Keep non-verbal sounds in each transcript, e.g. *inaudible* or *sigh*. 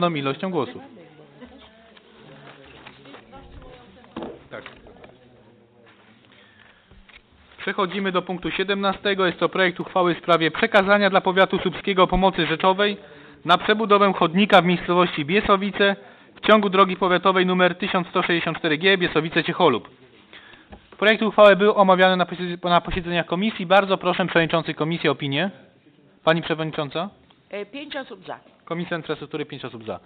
No, ilością głosów. Tak. Przechodzimy do punktu 17. Jest to projekt uchwały w sprawie przekazania dla powiatu słupskiego pomocy rzeczowej na przebudowę chodnika w miejscowości Biesowice w ciągu drogi powiatowej nr 1164G Biesowice-Ciecholub. Projekt uchwały był omawiany na posiedzeniach komisji. Bardzo proszę przewodniczący komisji o opinię. Pani przewodnicząca? E, Pięć osób za. Komisja Infrastruktury 5 osób za.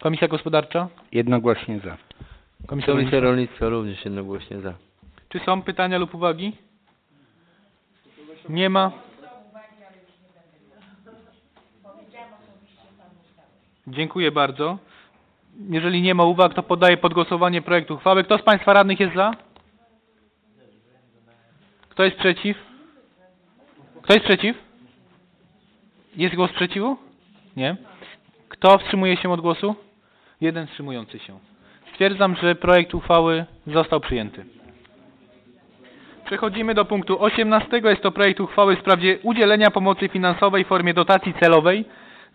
Komisja Gospodarcza? Jednogłośnie za. Komisja Komisja Rolnictwa? Rolnictwa również jednogłośnie za. Czy są pytania lub uwagi? Nie ma. Dziękuję bardzo. Jeżeli nie ma uwag, to podaję pod głosowanie projekt uchwały. Kto z Państwa radnych jest za? Kto jest przeciw? Kto jest przeciw? Jest głos sprzeciwu? Nie. Kto wstrzymuje się od głosu? Jeden wstrzymujący się. Stwierdzam, że projekt uchwały został przyjęty. Przechodzimy do punktu 18. Jest to projekt uchwały w sprawie udzielenia pomocy finansowej w formie dotacji celowej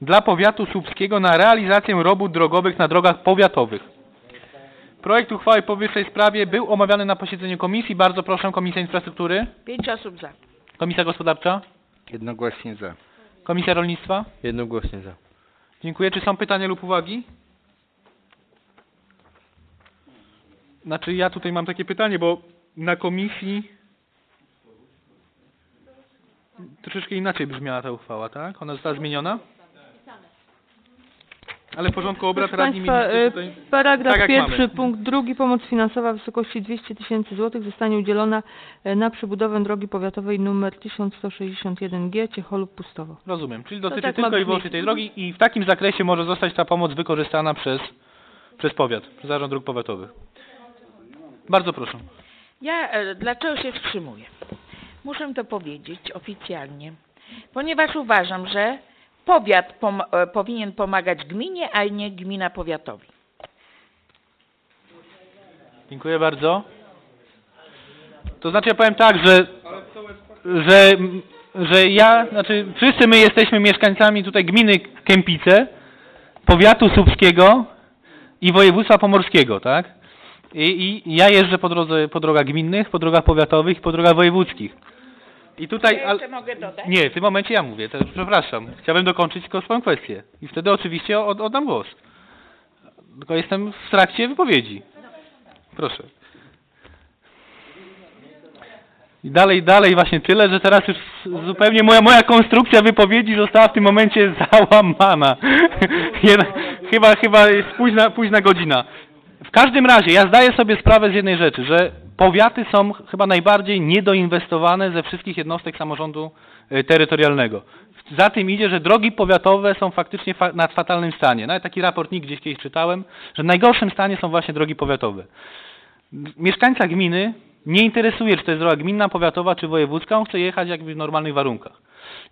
dla powiatu słupskiego na realizację robót drogowych na drogach powiatowych. Projekt uchwały w powyższej sprawie był omawiany na posiedzeniu komisji. Bardzo proszę Komisja Infrastruktury, Pięć osób za. Komisja Gospodarcza, Jednogłośnie za. Komisja Rolnictwa. Jednogłośnie za. Dziękuję. Czy są pytania lub uwagi? Znaczy ja tutaj mam takie pytanie, bo na komisji troszeczkę inaczej brzmiała ta uchwała, tak? Ona została zmieniona? Ale w porządku obrad Proszę radni Państwa, y, tutaj... paragraf Tak pierwszy, mamy. punkt drugi, pomoc finansowa w wysokości 200 tysięcy złotych zostanie udzielona e, na przebudowę drogi powiatowej nr 1161G Ciecholub-Pustowo. Rozumiem. Czyli dotyczy tak tylko i wyłącznie tej drogi i w takim zakresie może zostać ta pomoc wykorzystana przez, przez powiat, przez Zarząd Dróg Powiatowych. Bardzo proszę. Ja e, dlaczego się wstrzymuję? Muszę to powiedzieć oficjalnie, ponieważ uważam, że powiat pom e, powinien pomagać gminie, a nie gmina powiatowi. Dziękuję bardzo. To znaczy ja powiem tak, że, że, że ja, znaczy wszyscy my jesteśmy mieszkańcami tutaj gminy Kępice, powiatu słupskiego i województwa pomorskiego, tak? I, I ja jeżdżę po drodze, po drogach gminnych, po drogach powiatowych i po drogach wojewódzkich. I tutaj... Ja al- jeszcze mogę dodać? Nie, w tym momencie ja mówię, to przepraszam. Chciałbym dokończyć tylko swoją kwestię. I wtedy oczywiście od, oddam głos. Tylko jestem w trakcie wypowiedzi. Proszę. I dalej, dalej właśnie tyle, że teraz już zupełnie moja, moja konstrukcja wypowiedzi została w tym momencie *laughs* załamana. *laughs* Chyba, chyba jest późna, późna godzina. W każdym razie, ja zdaję sobie sprawę z jednej rzeczy, że powiaty są chyba najbardziej niedoinwestowane ze wszystkich jednostek samorządu e, terytorialnego. Za tym idzie, że drogi powiatowe są faktycznie fa na fatalnym stanie. Nawet taki raport NIK gdzieś kiedyś czytałem, że w najgorszym stanie są właśnie drogi powiatowe. Mieszkańca gminy nie interesuje, czy to jest droga gminna, powiatowa, czy wojewódzka, on chce jechać jakby w normalnych warunkach.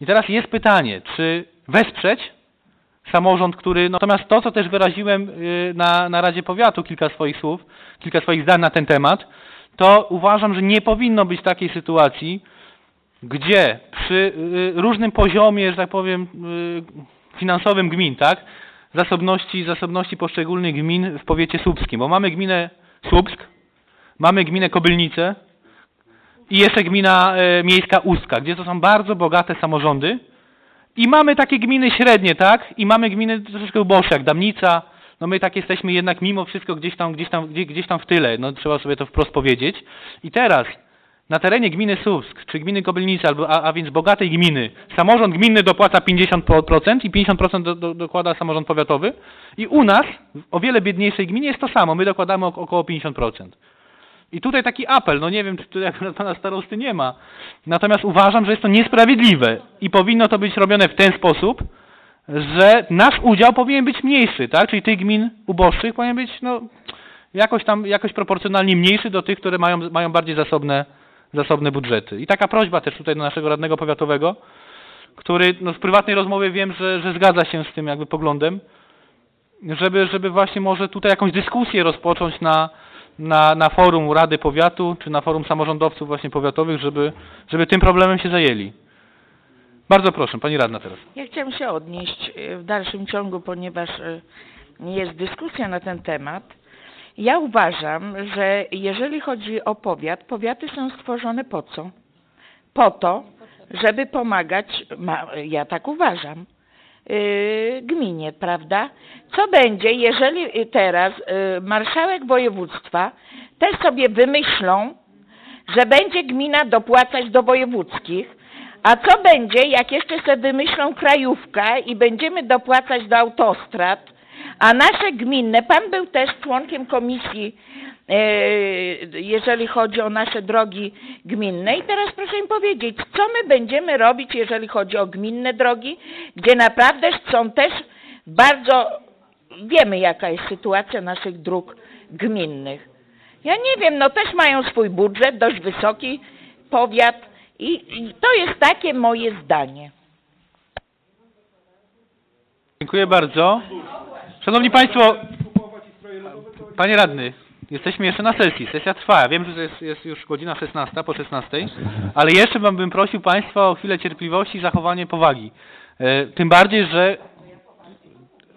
I teraz jest pytanie, czy wesprzeć samorząd, który, natomiast to, co też wyraziłem y, na, na Radzie Powiatu, kilka swoich słów, kilka swoich zdań na ten temat, to uważam, że nie powinno być takiej sytuacji, gdzie przy y, różnym poziomie, że tak powiem, y, finansowym gmin, tak, zasobności, zasobności poszczególnych gmin w powiecie słupskim, bo mamy gminę Słupsk, mamy gminę Kobylnice i jeszcze gmina e, miejska Ustka, gdzie to są bardzo bogate samorządy. I mamy takie gminy średnie, tak, i mamy gminy troszeczkę uboższe, jak Damnica, no my tak jesteśmy jednak mimo wszystko gdzieś tam, gdzieś tam, gdzieś, gdzieś tam w tyle, no trzeba sobie to wprost powiedzieć. I teraz na terenie gminy Słupsk, czy gminy Kobylnice, albo, a, a więc bogatej gminy, samorząd gminny dopłaca 50% i 50% do, do, dokłada samorząd powiatowy. I u nas, w o wiele biedniejszej gminie jest to samo, my dokładamy ok- około 50%. I tutaj taki apel, no nie wiem, czy tu jak pana starosty nie ma. Natomiast uważam, że jest to niesprawiedliwe i powinno to być robione w ten sposób, że nasz udział powinien być mniejszy, tak? Czyli tych gmin uboższych powinien być, no, jakoś tam, jakoś proporcjonalnie mniejszy do tych, które mają, mają bardziej zasobne, zasobne budżety. I taka prośba też tutaj do naszego radnego powiatowego, który, no, w prywatnej rozmowie wiem, że, że zgadza się z tym jakby poglądem, żeby, żeby właśnie może tutaj jakąś dyskusję rozpocząć na, na, na forum Rady Powiatu, czy na forum samorządowców właśnie powiatowych, żeby, żeby tym problemem się zajęli. Bardzo proszę, pani radna teraz. Ja chciałam się odnieść e, w dalszym ciągu, ponieważ e, jest dyskusja na ten temat. Ja uważam, że jeżeli chodzi o powiat, powiaty są stworzone po co? Po to, żeby pomagać, ma, ja tak uważam, yy, gminie, prawda? Co będzie, jeżeli teraz marszałek województwa też sobie wymyślą, że będzie gmina dopłacać do wojewódzkich, a co będzie, jak jeszcze sobie wymyślą krajówkę i będziemy dopłacać do autostrad, a nasze gminne, pan był też członkiem komisji, e, jeżeli chodzi o nasze drogi gminne. I teraz proszę mi powiedzieć, co my będziemy robić, jeżeli chodzi o gminne drogi, gdzie naprawdę są też bardzo, wiemy jaka jest sytuacja naszych dróg gminnych. Ja nie wiem, no też mają swój budżet, dość wysoki powiat i, i to jest takie moje zdanie. Dziękuję bardzo. Szanowni Państwo, Panie Radny, jesteśmy jeszcze na sesji. Sesja trwa. Wiem, że jest, jest już godzina 16, po 16, ale jeszcze bym, bym prosił Państwa o chwilę cierpliwości i zachowanie powagi. E, tym bardziej, że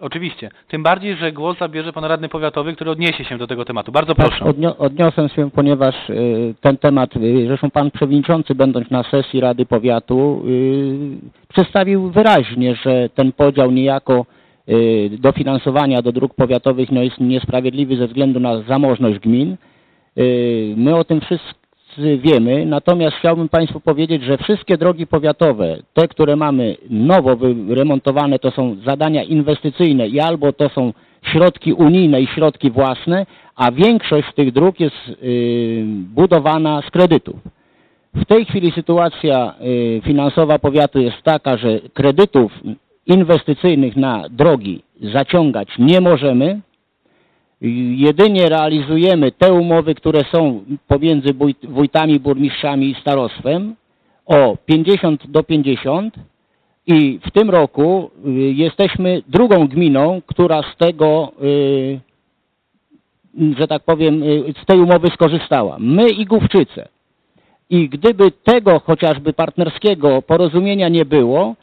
Oczywiście. Tym bardziej, że głos zabierze pan radny powiatowy, który odniesie się do tego tematu. Bardzo Tak, proszę. odnio- odniosę się, ponieważ y, ten temat, y, zresztą pan przewodniczący, będąc na sesji Rady Powiatu, y, przedstawił wyraźnie, że ten podział niejako y, dofinansowania do dróg powiatowych no, jest niesprawiedliwy ze względu na zamożność gmin. Y, My o tym wiemy, natomiast chciałbym Państwu powiedzieć, że wszystkie drogi powiatowe, te, które mamy nowo wyremontowane, to są zadania inwestycyjne i albo to są środki unijne i środki własne, a większość z tych dróg jest y, budowana z kredytów. W tej chwili sytuacja y, finansowa powiatu jest taka, że kredytów inwestycyjnych na drogi zaciągać nie możemy. Jedynie realizujemy te umowy, które są pomiędzy wójt- wójtami, burmistrzami i starostwem o 50 do 50 i w tym roku y, jesteśmy drugą gminą, która z tego, y, że tak powiem, y, z tej umowy skorzystała. My i Główczyce. I gdyby tego chociażby partnerskiego porozumienia nie było,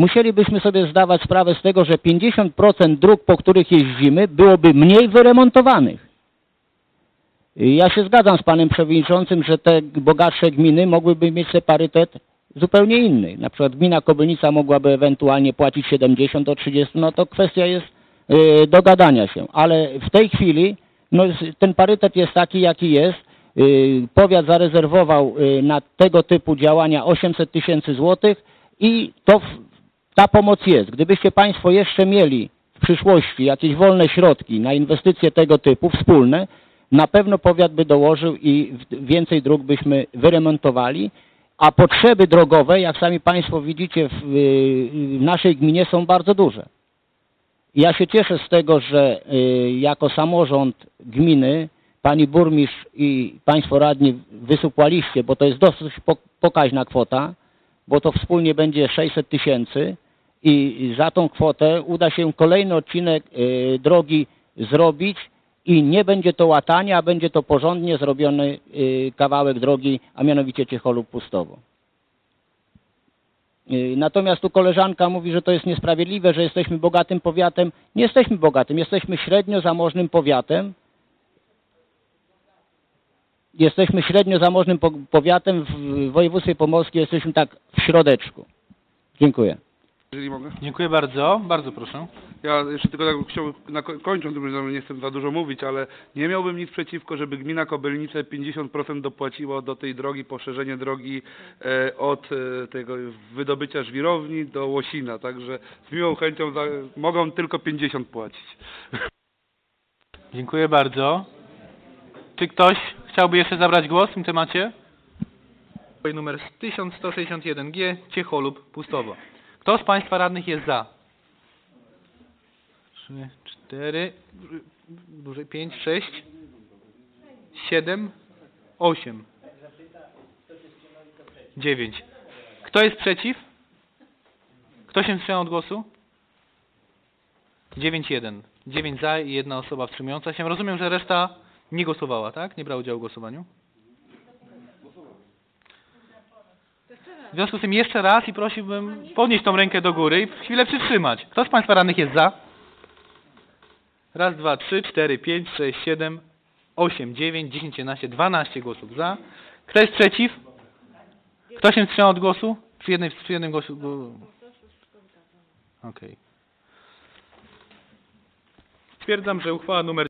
musielibyśmy sobie zdawać sprawę z tego, że 50% dróg, po których jeździmy, byłoby mniej wyremontowanych. Ja się zgadzam z panem przewodniczącym, że te bogatsze gminy mogłyby mieć parytet zupełnie inny. Na przykład gmina Kobylnica mogłaby ewentualnie płacić 70 do 30, no to kwestia jest y, dogadania się. Ale w tej chwili no, ten parytet jest taki, jaki jest. Y, Powiat zarezerwował y, na tego typu działania 800 tysięcy złotych i to ta pomoc jest. Gdybyście Państwo jeszcze mieli w przyszłości jakieś wolne środki na inwestycje tego typu wspólne, na pewno powiat by dołożył i więcej dróg byśmy wyremontowali, a potrzeby drogowe, jak sami Państwo widzicie, w, y, w naszej gminie są bardzo duże. Ja się cieszę z tego, że y, jako samorząd gminy Pani burmistrz i Państwo radni wysupłaliście, bo to jest dosyć po- pokaźna kwota, bo to wspólnie będzie 600 tysięcy i za tą kwotę uda się kolejny odcinek y, drogi zrobić i nie będzie to łatanie, a będzie to porządnie zrobiony y, kawałek drogi, a mianowicie Ciecholub-Pustowo. Y, Natomiast tu koleżanka mówi, że to jest niesprawiedliwe, że jesteśmy bogatym powiatem. Nie jesteśmy bogatym, jesteśmy średnio zamożnym powiatem. Jesteśmy średnio zamożnym po- powiatem, w województwie pomorskim jesteśmy tak w środeczku. Dziękuję. Jeżeli mogę. Dziękuję bardzo. Bardzo proszę. Ja jeszcze tylko tak chciałbym, na, ko- kończąc, bo nie chcę za dużo mówić, ale nie miałbym nic przeciwko, żeby gmina Kobylnice 50% dopłaciło do tej drogi, poszerzenie drogi e, od e, tego wydobycia żwirowni do Łosina, także z miłą chęcią za, mogą tylko 50 płacić. Dziękuję bardzo. Czy ktoś chciałby jeszcze zabrać głos w tym temacie? Numer 1161G, Ciecholub, Pustowo. Kto z Państwa radnych jest za? Trzy, cztery, dłużej, pięć, sześć, siedem, osiem, dziewięć. Kto jest przeciw? Kto się wstrzymał od głosu? Dziewięć jeden. Dziewięć za i jedna osoba wstrzymująca się. Rozumiem, że reszta nie głosowała, tak? Nie brała udziału w głosowaniu? W związku z tym jeszcze raz i prosiłbym podnieść tą rękę do góry i chwilę przytrzymać. Kto z Państwa radnych jest za? Raz, dwa, trzy, cztery, pięć, sześć, siedem, osiem, dziewięć, dziesięć, jedenaście, dwanaście głosów za. Kto jest przeciw? Kto się wstrzymał od głosu? Przy, jednej, przy jednym głosie. Okej. Stwierdzam, że uchwała numer